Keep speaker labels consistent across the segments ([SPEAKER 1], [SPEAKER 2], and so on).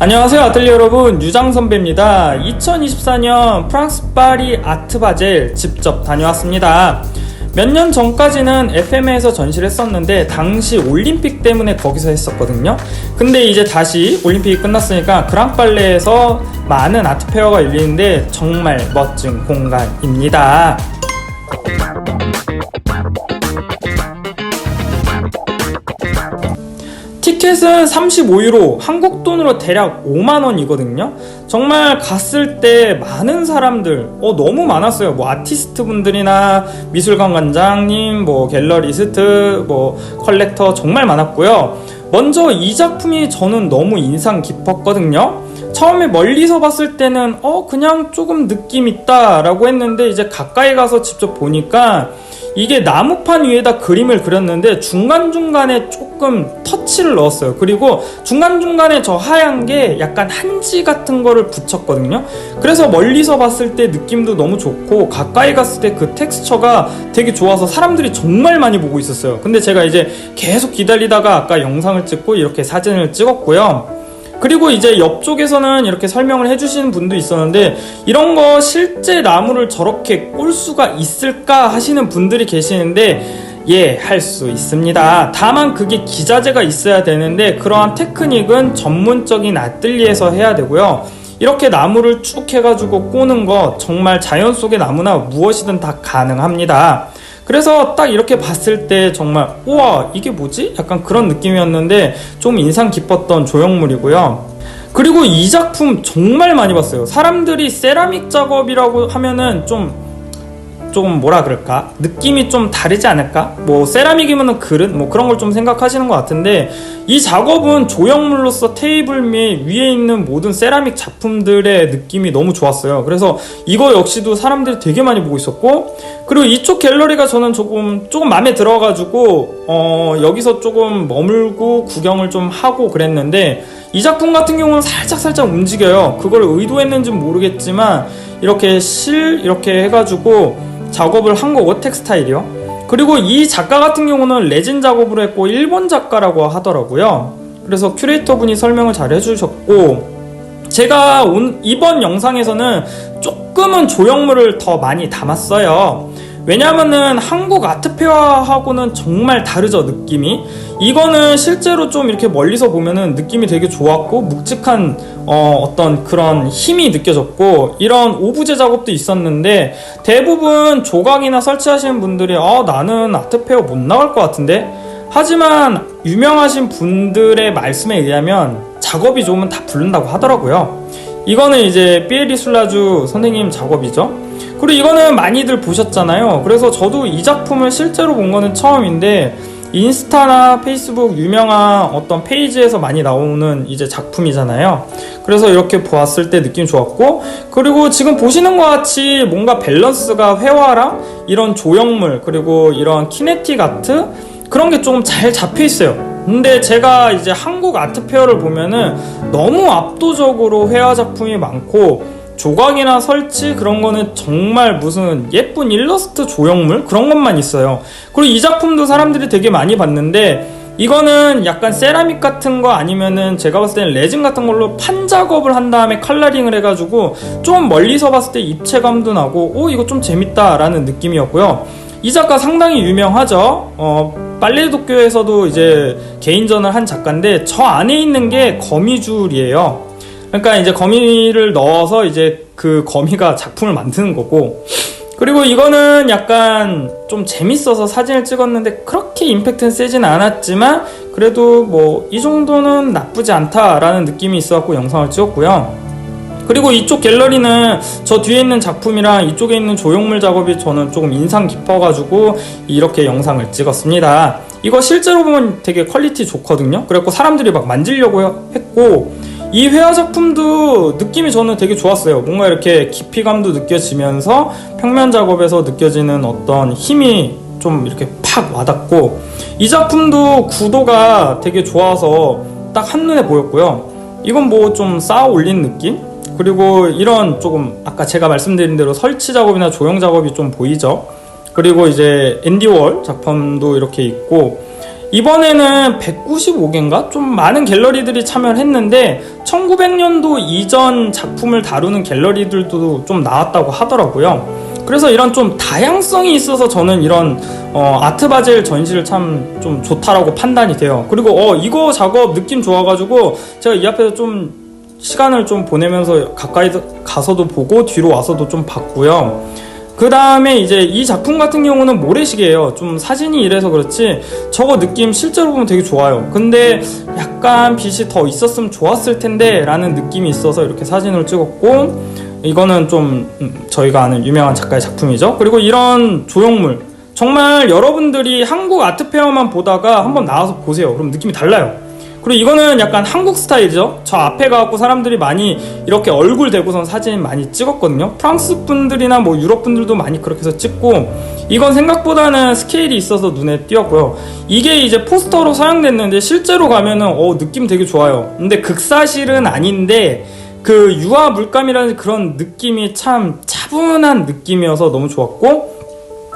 [SPEAKER 1] 안녕하세요 아틀리 여러분. 유장 선배입니다. 2024년 프랑스 파리 아트 바젤 직접 다녀왔습니다. 몇 년 전까지는 FM에서 전시를 했었는데 당시 올림픽 때문에 거기서 했었거든요. 근데 이제 다시 올림픽이 끝났으니까 그랑빨레에서 많은 아트페어가 열리는데 정말 멋진 공간입니다 티켓은 35유로, 한국 돈으로 대략 5만원이거든요. 정말 갔을 때 많은 사람들, 어, 너무 많았어요. 뭐, 아티스트 분들이나 미술관 관장님, 뭐, 갤러리스트, 뭐, 컬렉터 정말 많았고요. 먼저 이 작품이 저는 너무 인상 깊었거든요. 처음에 멀리서 봤을 때는, 어, 그냥 조금 느낌 있다 라고 했는데, 이제 가까이 가서 직접 보니까, 이게 나무판 위에다 그림을 그렸는데 중간중간에 조금 터치를 넣었어요. 그리고 중간중간에 저 하얀 게 약간 한지 같은 거를 붙였거든요. 그래서 멀리서 봤을 때 느낌도 너무 좋고 가까이 갔을 때 그 텍스처가 되게 좋아서 사람들이 정말 많이 보고 있었어요. 근데 제가 이제 계속 기다리다가 아까 영상을 찍고 이렇게 사진을 찍었고요. 그리고 이제 옆쪽에서는 이렇게 설명을 해주시는 분도 있었는데 이런 거 실제 나무를 저렇게 꼴 수가 있을까 하시는 분들이 계시는데 예, 할 수 있습니다. 다만 그게 기자재가 있어야 되는데 그러한 테크닉은 전문적인 아뜰리에서 해야 되고요. 이렇게 나무를 쭉 해가지고 꼬는 거 정말 자연 속의 나무나 무엇이든 다 가능합니다. 그래서 딱 이렇게 봤을 때 정말 우와 이게 뭐지? 약간 그런 느낌이었는데 좀 인상 깊었던 조형물이고요. 그리고 이 작품 정말 많이 봤어요. 사람들이 세라믹 작업이라고 하면은 좀 좀 뭐라 그럴까? 느낌이 좀 다르지 않을까? 뭐 세라믹이면은 그릇 뭐 그런 걸 좀 생각하시는 것 같은데 이 작업은 조형물로서 테이블 및 위에 있는 모든 세라믹 작품들의 느낌이 너무 좋았어요. 그래서 이거 역시도 사람들이 되게 많이 보고 있었고 그리고 이쪽 갤러리가 저는 조금 조금 마음에 들어가지고 어 여기서 조금 머물고 구경을 좀 하고 그랬는데 이 작품 같은 경우는 살짝 살짝 움직여요. 그걸 의도했는지는 모르겠지만 이렇게 실 이렇게 해가지고 작업을 한 거고 텍스타일이요. 그리고 이 작가 같은 경우는 레진 작업을 했고 일본 작가라고 하더라고요. 그래서 큐레이터 분이 설명을 잘 해주셨고 제가 온, 이번 영상에서는 조금은 조형물을 더 많이 담았어요. 왜냐하면은 한국 아트페어하고는 정말 다르죠 느낌이. 이거는 실제로 좀 이렇게 멀리서 보면은 느낌이 되게 좋았고 묵직한 어, 어떤 그런 힘이 느껴졌고 이런 오브제 작업도 있었는데 대부분 조각이나 설치하시는 분들이 아 나는 아트페어 못 나갈 것 같은데? 하지만 유명하신 분들의 말씀에 의하면 작업이 좋으면 다 부른다고 하더라고요. 이거는 이제 삐에리 술라주 선생님 작업이죠 그리고 이거는 많이들 보셨잖아요. 그래서 저도 이 작품을 실제로 본 거는 처음인데 인스타나 페이스북 유명한 어떤 페이지에서 많이 나오는 이제 작품이잖아요. 그래서 이렇게 보았을 때 느낌 좋았고, 그리고 지금 보시는 것 같이 뭔가 밸런스가 회화랑 이런 조형물, 그리고 이런 키네틱 아트, 그런 게 조금 잘 잡혀 있어요. 근데 제가 이제 한국 아트 페어를 보면은 너무 압도적으로 회화 작품이 많고, 조각이나 설치 그런 거는 정말 무슨 예쁜 일러스트 조형물 그런 것만 있어요. 그리고 이 작품도 사람들이 되게 많이 봤는데 이거는 약간 세라믹 같은 거 아니면은 제가 봤을 때는 레진 같은 걸로 판 작업을 한 다음에 컬러링을 해가지고 좀 멀리서 봤을 때 입체감도 나고 오 이거 좀 재밌다라는 느낌이었고요. 이 작가 상당히 유명하죠. 어, 빨래 도쿄에서도 이제 개인전을 한 작가인데 저 안에 있는 게 거미줄이에요. 그러니까 이제 거미를 넣어서 이제 그 거미가 작품을 만드는 거고 그리고 이거는 약간 좀 재밌어서 사진을 찍었는데 그렇게 임팩트는 세진 않았지만 그래도 뭐 이 정도는 나쁘지 않다라는 느낌이 있어갖고 영상을 찍었고요. 그리고 이쪽 갤러리는 저 뒤에 있는 작품이랑 이쪽에 있는 조형물 작업이 저는 조금 인상 깊어가지고 이렇게 영상을 찍었습니다. 이거 실제로 보면 되게 퀄리티 좋거든요. 그래갖고 사람들이 막 만지려고 했고 이 회화 작품도 느낌이 저는 되게 좋았어요. 뭔가 이렇게 깊이감도 느껴지면서 평면 작업에서 느껴지는 어떤 힘이 좀 이렇게 팍 와닿고 이 작품도 구도가 되게 좋아서 딱 한눈에 보였고요. 이건 뭐 좀 쌓아 올린 느낌? 그리고 이런 조금 아까 제가 말씀드린 대로 설치 작업이나 조형 작업이 좀 보이죠. 그리고 이제 앤디 월 작품도 이렇게 있고 이번에는 195개인가? 좀 많은 갤러리들이 참여를 했는데 1900년도 이전 작품을 다루는 갤러리들도 좀 나왔다고 하더라고요. 그래서 이런 좀 다양성이 있어서 저는 이런 어, 아트바젤 전시를 참 좀 좋다라고 판단이 돼요. 그리고 어 이거 작업 느낌 좋아가지고 제가 이 앞에서 좀 시간을 좀 보내면서 가까이 가서도 보고 뒤로 와서도 좀 봤고요. 그 다음에 이제 이 작품 같은 경우는 모래시계예요. 좀 사진이 이래서 그렇지 저거 느낌 실제로 보면 되게 좋아요. 근데 약간 빛이 더 있었으면 좋았을 텐데 라는 느낌이 있어서 이렇게 사진을 찍었고 이거는 좀 음, 저희가 아는 유명한 작가의 작품이죠. 그리고 이런 조형물 정말 여러분들이 한국 아트페어만 보다가 한번 나와서 보세요. 그럼 느낌이 달라요. 그리고 이거는 약간 한국 스타일이죠. 저 앞에 가갖고 사람들이 많이 이렇게 얼굴 대고선 사진 많이 찍었거든요. 프랑스 분들이나 뭐 유럽 분들도 많이 그렇게 해서 찍고 이건 생각보다는 스케일이 있어서 눈에 띄었고요. 이게 이제 포스터로 사용됐는데 실제로 가면은 어 느낌 되게 좋아요. 근데 극사실은 아닌데 그 유화 물감이라는 그런 느낌이 참 차분한 느낌이어서 너무 좋았고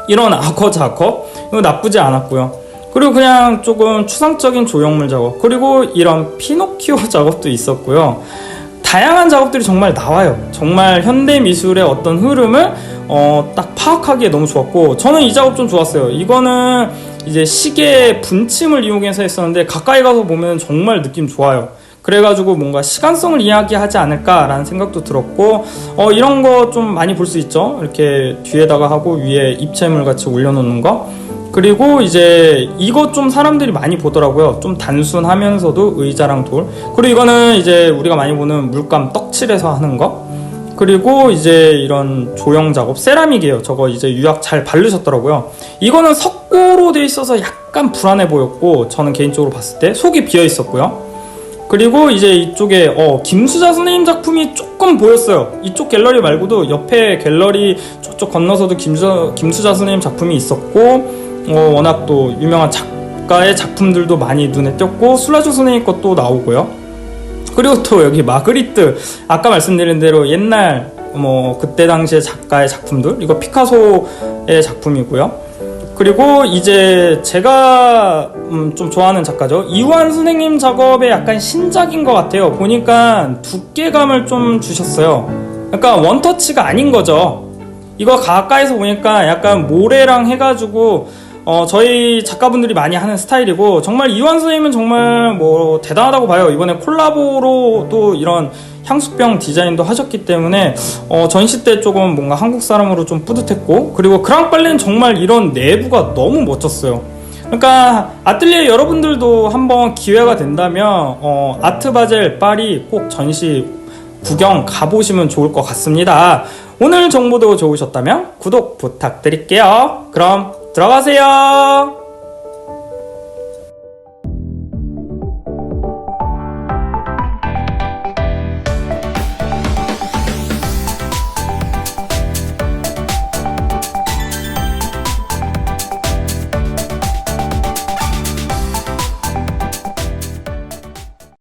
[SPEAKER 1] 이런 아커 작업 이거 나쁘지 않았고요. 그리고 그냥 조금 추상적인 조형물 작업 그리고 이런 피노키오 작업도 있었고요. 다양한 작업들이 정말 나와요. 정말 현대 미술의 어떤 흐름을 어, 딱 파악하기에 너무 좋았고 저는 이 작업 좀 좋았어요. 이거는 이제 시계 분침을 이용해서 했었는데 가까이 가서 보면 정말 느낌 좋아요. 그래가지고 뭔가 시간성을 이야기하지 않을까라는 생각도 들었고 어, 이런 거 좀 많이 볼 수 있죠. 이렇게 뒤에다가 하고 위에 입체물 같이 올려놓는 거. 그리고 이제 이거 좀 사람들이 많이 보더라고요. 좀 단순하면서도 의자랑 돌. 그리고 이거는 이제 우리가 많이 보는 물감 떡칠해서 하는 거. 그리고 이제 이런 조형 작업 세라믹이에요. 저거 이제 유약 잘 바르셨더라고요. 이거는 석고로 돼 있어서 약간 불안해 보였고 저는 개인적으로 봤을 때 속이 비어 있었고요. 그리고 이제 이쪽에 어, 김수자 선생님 작품이 조금 보였어요. 이쪽 갤러리 말고도 옆에 갤러리 저쪽 건너서도 김수자, 김수자 선생님 작품이 있었고 어, 워낙 또 유명한 작가의 작품들도 많이 눈에 띄었고 술라주 선생님 것도 나오고요. 그리고 또 여기 마그리트 아까 말씀드린 대로 옛날 뭐 그때 당시의 작가의 작품들 이거 피카소의 작품이고요. 그리고 이제 제가 음, 좀 좋아하는 작가죠 이완 선생님 작업의 약간 신작인 것 같아요. 보니까 두께감을 좀 주셨어요. 약간 원터치가 아닌 거죠. 이거 가까이서 보니까 약간 모래랑 해가지고 어, 저희 작가분들이 많이 하는 스타일이고 정말 이완 선생님은 정말 뭐 대단하다고 봐요. 이번에 콜라보로 또 이런 향수병 디자인도 하셨기 때문에 어, 전시 때 조금 뭔가 한국 사람으로 좀 뿌듯했고 그리고 그랑빨레는 정말 이런 내부가 너무 멋졌어요. 그러니까 아틀리에 여러분들도 한번 기회가 된다면 어, 아트바젤 파리 꼭 전시 구경 가보시면 좋을 것 같습니다. 오늘 정보도 좋으셨다면 구독 부탁드릴게요. 그럼 들어가세요.